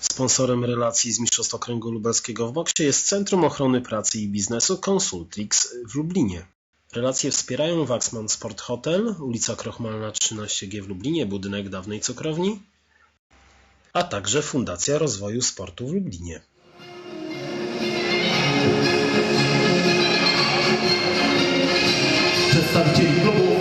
Sponsorem relacji z Mistrzostw Okręgu Lubelskiego w boksie jest Centrum Ochrony Pracy i Biznesu Consultrix w Lublinie. Relacje wspierają Waxman Sport Hotel, ulica Krochmalna 13G w Lublinie, budynek dawnej cukrowni, a także Fundacja Rozwoju Sportu w Lublinie. Przedstawicieli klubów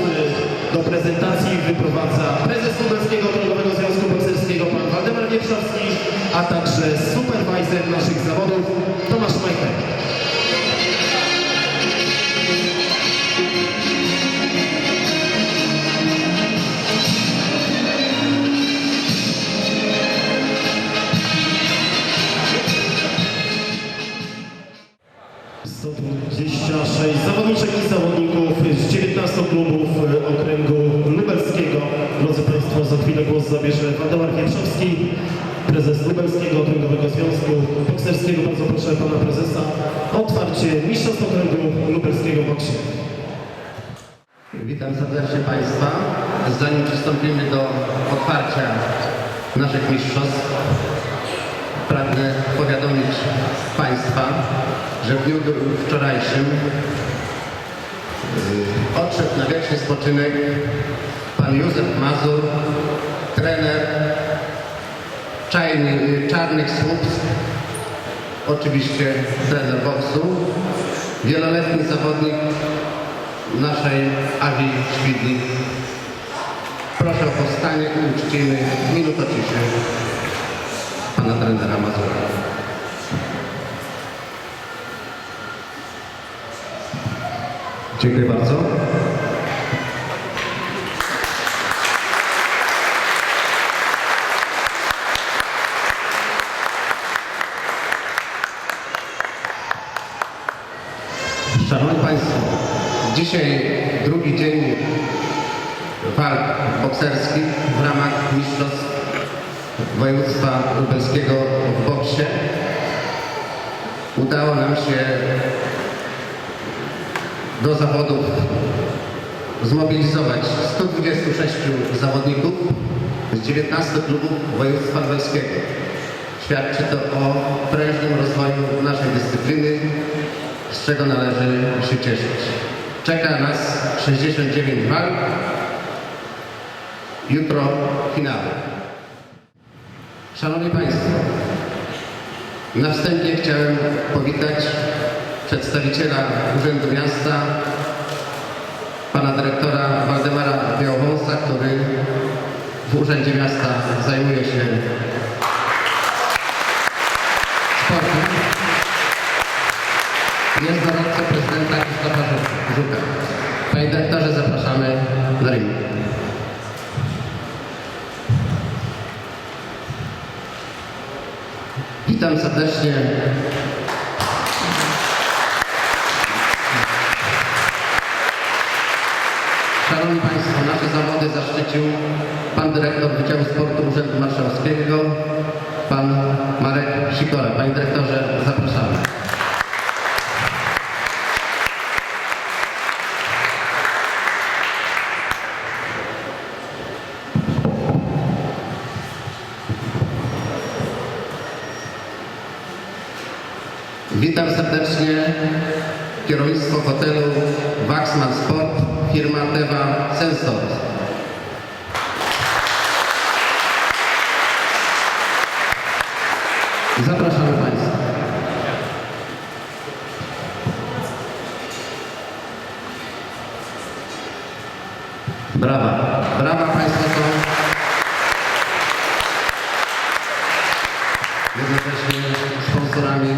y, do prezentacji wyprowadza prezes Lubelskiego Okręgowego Związku Bokserskiego pan Waldemar Wietrzowski, a także supervisor naszych zawodów Tomasz Majtek. O otwarcie Mistrzostw Okręgu Lubelskiego w. Witam serdecznie Państwa. Zanim przystąpimy do otwarcia naszych mistrzostw, pragnę powiadomić Państwa, że w dniu wczorajszym yy, odszedł na wieczny spoczynek pan Józef Mazur, trener Czarnych Słupsk, oczywiście trener boksu, wieloletni zawodnik naszej Awi Świdnik. Proszę o powstanie i uczcimy minutę ciszy pana trenera Mazura. Dziękuję bardzo. Szanowni Państwo, dzisiaj drugi dzień walk bokserskich w ramach Mistrzostw Województwa Lubelskiego w boksie. Udało nam się do zawodów zmobilizować 126 zawodników z 19 klubów województwa lubelskiego. Świadczy to o prężnym rozwoju naszej dyscypliny, z czego należy się cieszyć. Czeka nas 69 walk, jutro finały. Szanowni Państwo, na wstępie chciałem powitać przedstawiciela Urzędu Miasta, pana dyrektora Waldemara Białowąsa, który w Urzędzie Miasta zajmuje się sportem. Jest doradca prezydenta Krzysztofa Żu- Żuka. Witam serdecznie Szanowni Państwo, nasze zawody zaszczycił Pan Dyrektor Wydziału Sportu Urzędu Marszałkowskiego, Pan Marek Sikora. Panie Dyrektorze, Witam serdecznie kierownictwo hotelu Waxman Sport, firma Teva Sensor. Zapraszamy Państwa. Brawa. Brawa Państwo są. Jednocześnie sponsorami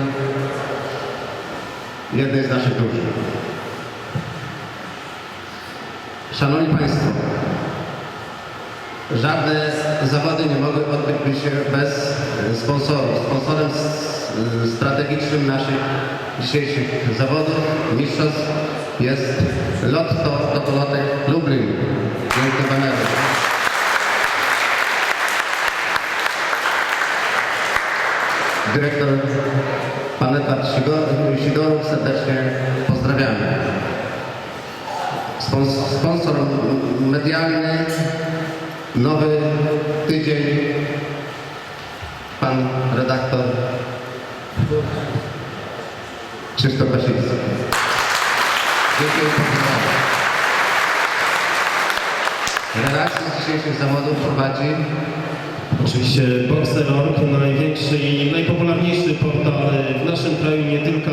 jednej z naszych drużyn. Szanowni Państwo, żadne zawody nie mogły odbyć się bez e, sponsorów. Sponsorem e, strategicznym naszych dzisiejszych zawodów, mistrzostw jest Lotto Totolotek Lublin. Wielkie banery. Dyrektor Pan Edward Sidorów serdecznie pozdrawiamy. Spons- Sponsor medialny, nowy tydzień pan redaktor Krzysztof Baszyński. Dziękuję. Relacje z dzisiejszych zawodów prowadzi Oczywiście Boxer.org, największy i najpopularniejszy portal w naszym kraju, nie tylko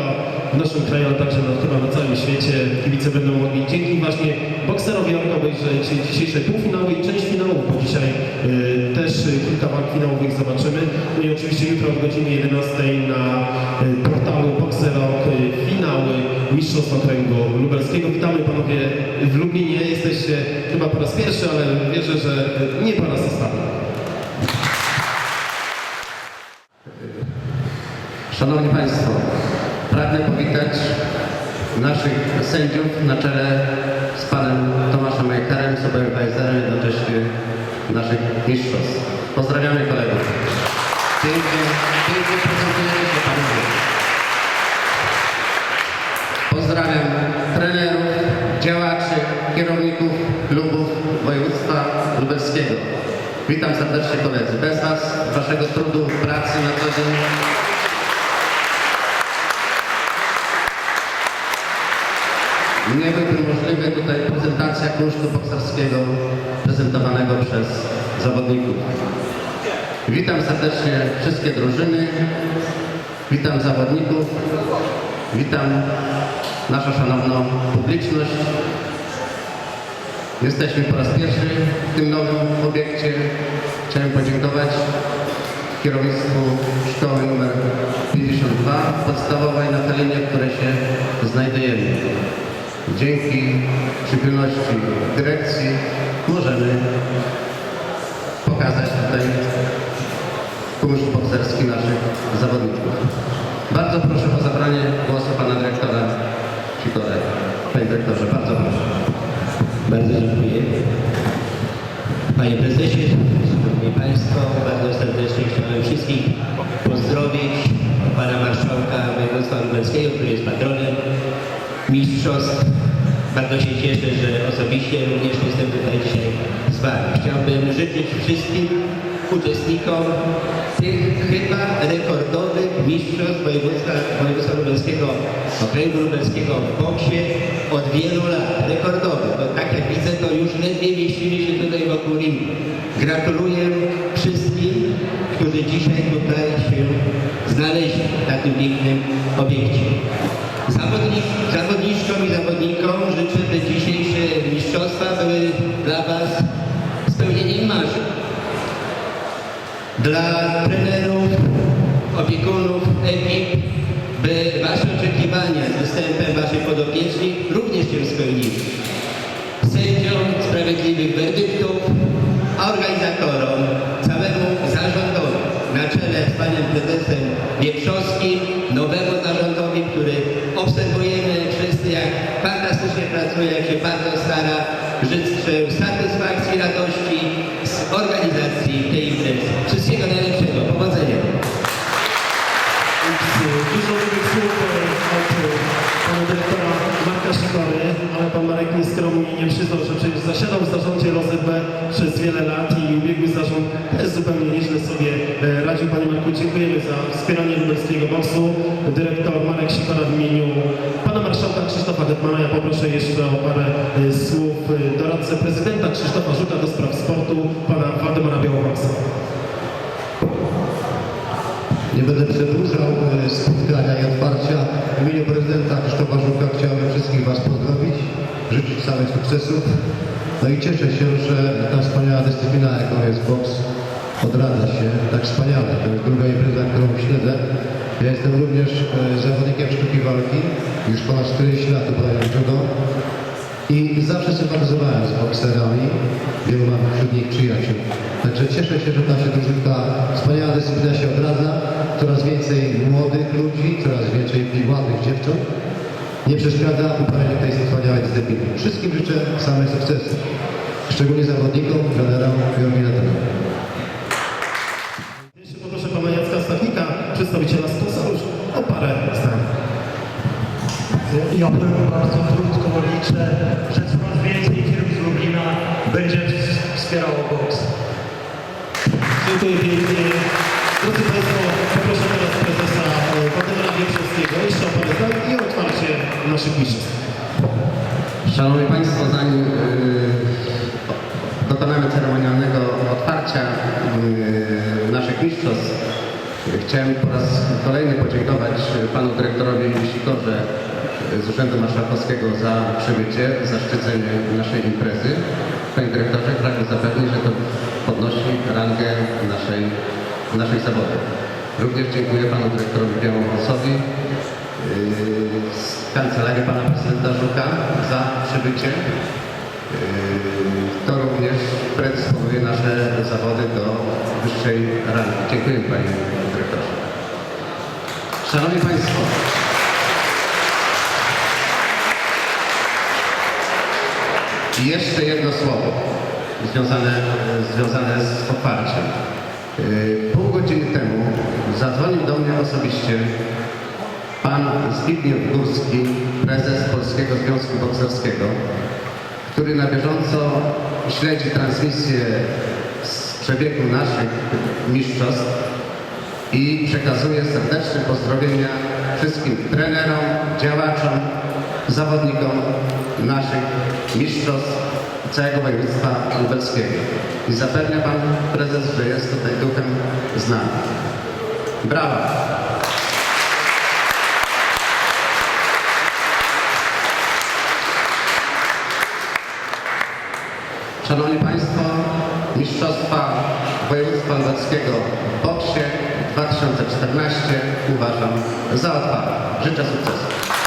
naszym kraju, ale także na, na całym świecie. Kibice będą mogli dzięki właśnie Boxerowi.org obejrzeć dzisiejsze półfinały i część finałów, bo dzisiaj y, też y, kilka walk finałowych zobaczymy. No i oczywiście jutro od godziny 11 na y, portalu Boxer.org y, finały Mistrzostw Okręgu Lubelskiego. Witamy panowie w Lublinie. Jesteście chyba po raz pierwszy, ale wierzę, że y, nie po raz ostatni. Szanowni Państwo, pragnę powitać naszych sędziów na czele z panem Tomaszem Majcherem, supervisorem jednocześnie naszych mistrzostw. Pozdrawiamy kolegów. Pięknie, pięknie prezentujecie się panowie. Pozdrawiam trenerów, działaczy, kierowników klubów województwa lubelskiego. Witam serdecznie koledzy. Bez Was, Waszego trudu, pracy na co dzień nie byłby możliwy tutaj prezentacja kunsztu bokserskiego prezentowanego przez zawodników. Witam serdecznie wszystkie drużyny, witam zawodników, witam naszą szanowną publiczność. Jesteśmy po raz pierwszy w tym nowym obiekcie. Chciałem podziękować kierownictwu szkoły nr 52 podstawowej na Talinie, w której się znajdujemy. Dzięki przychylności dyrekcji możemy pokazać tutaj kurs bokserski naszych zawodników. Bardzo proszę o zabranie głosu pana dyrektora Sikorę. Panie dyrektorze, bardzo proszę. Bardzo dziękuję. Panie Prezesie, Szanowni Państwo, bardzo serdecznie chciałem wszystkich pozdrowić. Pana Marszałka Województwa Lubelskiego, który jest patronem mistrzostw. Bardzo się cieszę, że osobiście również jestem tutaj dzisiaj z Wami. Chciałbym życzyć wszystkim uczestnikom tych chyba rekordowych mistrzostw województwa, województwa lubelskiego, okręgu lubelskiego w boksie od wielu lat. Rekordowych. Bo tak jak widzę, to już ledwie mieścimy się tutaj wokół ringu. Gratuluję wszystkim, którzy dzisiaj tutaj się znaleźli na tym pięknym obiekcie. Zawodnik, zawodniczkom i zawodnikom życzę, by dzisiejsze mistrzostwa były dla Was spełnieniem marzeń dla trenerów, opiekunów, ekip, by Wasze oczekiwania z występem Waszych podopiecznych również się spełniły. Sędziom sprawiedliwych werdyktów, a organizatorom, całemu zarządowi na czele z Panem Prezesem Wieprzowskim, nowemu zarządowi, który obserwujemy wszyscy, jak fantastycznie pracuje, jak się bardzo stara, życzę satysfakcji, radości z organizacji tej imprezy. Wszystkiego najlepszego. Powodzenia. Dużo dobrych słów od pana dyrektora Marka Szykory, ale pan Marek nieskromnie nie przyznał, że przecież zasiadał w zarządzie LOZB przez wiele lat i ubiegły zarząd też zupełnie nieźle sobie e, radził. Panie Marku, dziękujemy za wspieranie lubelskiego boksu. Dyrektor Marek Sikora w imieniu pana marszałka Krzysztofa Hetmana. Ja poproszę jeszcze o parę e, słów e, doradcę prezydenta Krzysztofa Żuka do spraw sportu, pana Waldemara Białowaksa. Nie będę przedłużał e, spotkania i otwarcia. W imieniu prezydenta Krzysztofa Żuka chciałbym wszystkich Was pozdrowić, życzyć samych sukcesów. No i cieszę się, że ta wspaniała dyscyplina, jaką jest boks, odradza się tak wspaniale. To jest druga impreza, którą śledzę. Ja jestem również e, zawodnikiem sztuki walki. Już ponad 40 lat uprawiam judo. I zawsze sympatyzowałem z bokserami, wielu mam wśród nich przyjaciół. Także cieszę się, że ta ta wspaniała dyscyplina się odradza. Coraz więcej młodych ludzi, coraz więcej ładnych dziewcząt. Nie przeszkadza uprawianiu tej wspaniałej dyscypliny. Wszystkim życzę samych sukcesów. Szczególnie zawodnikom, trenerom i organizatorom. Jeszcze poproszę pana Jacka Stachnika, przedstawiciela sponsorów, o parę zdań. Ja powiem bardzo krótko, liczę, że coraz więcej firm z Lublina będzie wspierało boks. Dziękuję pięknie. Drodzy Państwo, poproszę teraz prezesa e, Władimira Wieprzowskiego jeszcze o parę zdań i o otwarcie mistrzostw. Szanowni Państwo, zanim y, dokonamy ceremonialnego otwarcia y, naszych mistrzostw, chciałem po raz kolejny podziękować Panu Dyrektorowi Sikorze z Urzędu Marszałkowskiego za przybycie, zaszczycenie naszej imprezy. Panie Dyrektorze, pragnę zapewnić, że to podnosi rangę naszej, naszych zawodów. Również dziękuję Panu Dyrektorowi Białowąsowi z kancelarii pana prezydenta Żuka za przybycie. Yy, To również predysponuje nasze zawody do wyższej rangi. Dziękuję panie dyrektorze. Szanowni Państwo, jeszcze jedno słowo związane, związane z otwarciem. Yy, Pół godziny temu zadzwonił do mnie osobiście Pan Zbigniew Górski, prezes Polskiego Związku Bokserskiego, który na bieżąco śledzi transmisję z przebiegu naszych mistrzostw i przekazuje serdeczne pozdrowienia wszystkim trenerom, działaczom, zawodnikom naszych mistrzostw całego województwa lubelskiego. I zapewnia Pan Prezes, że jest tutaj duchem z nami. Brawa! Szanowni Państwo, Mistrzostwa Województwa Lubelskiego boksie 2014 uważam za otwarte. Życzę sukcesu.